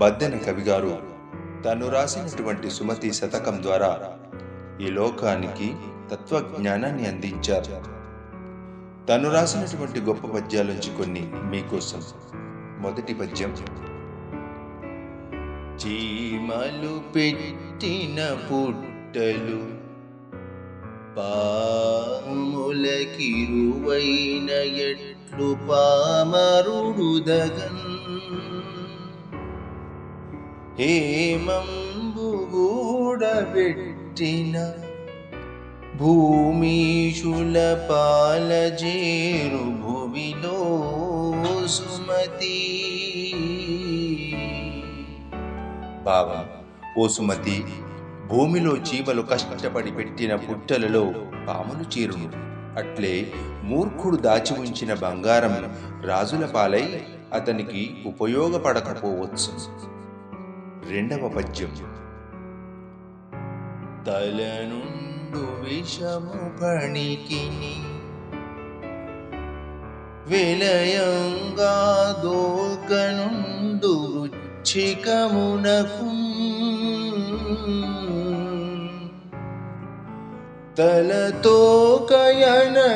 బద్దెన కవిగారు తను రాసినటువంటి సుమతి శతకం ద్వారా ఈ లోకానికి తత్వజ్ఞానాన్ని అందించారు. తను రాసినటువంటి గొప్ప పద్యాలుంచి కొన్ని మీకోసం. మొదటి పద్యం. చీమలు పెట్టిన పుట్టలు పాములకిరువైన ఎట్లు పామరుడుదగన్ దగన్ గూడబెట్టిన భూమీషుల పాలజేరు భువిలో సుమతి భావం ఓ సుమతి భూమిలో చీమలు కష్టపడి పెట్టిన పుట్టలలో పాములు చీరును. అట్లే మూర్ఖుడు దాచి ఉంచిన బంగారం రాజుల పాలై అతనికి ఉపయోగపడకపోవచ్చు. రెండవ పద్యం తలనుండు విషము పణికిని విలయంగా దోల్కనుండు వృచ్చికమునకు తలతో కయనగయుండును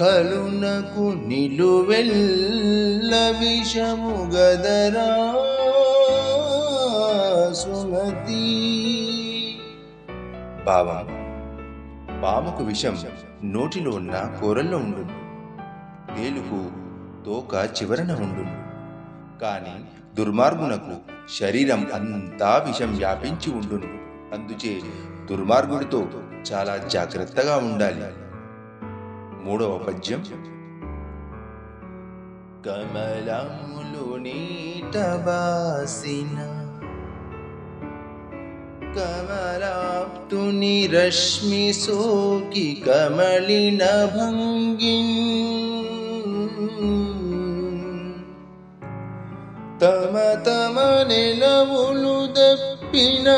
కలునకు నిలువెల్ల విషము గదరా సుమతి. బావా పాముకు విషం నోటిలో ఉన్న కూరల్లో ఉండును. తేలుకు తోక చివరన ఉండును. కాని దుర్మార్గునకు శరీరం అంతా విషం వ్యాపించి ఉండును. అందుచే దుర్మార్గుడితో చాలా జాగ్రత్తగా ఉండాలి. మూడవ పద్యం కమలములు నీట బాసిన కమలాప్తుని రశ్మి సోకి కమలిన భంగిన్ తమ తమ నిలవులు దప్పిన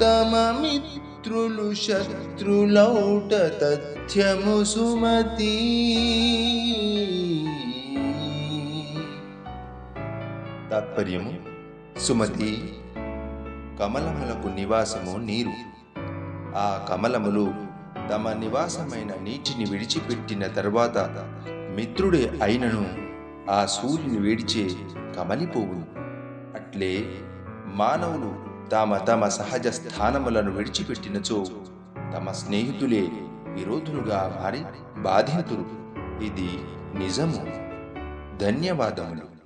తమ మిత్రులు శత్రులౌట తథ్యము సుమతి. తాత్పర్యము సుమతి. కమలములకు నివాసము నీరు. ఆ కమలములు తమ నివాసమైన నీటిని విడిచిపెట్టిన తర్వాత మిత్రుడే అయినను ఆ సూర్యుని వేడిచే కమలిపోవును. అట్లే మానవులు తమ తమ సహజ స్థానములను విడిచిపెట్టినచో తమ స్నేహితులే విరోధులుగా మారి బాధితులు. ఇది నిజము. ధన్యవాదములు.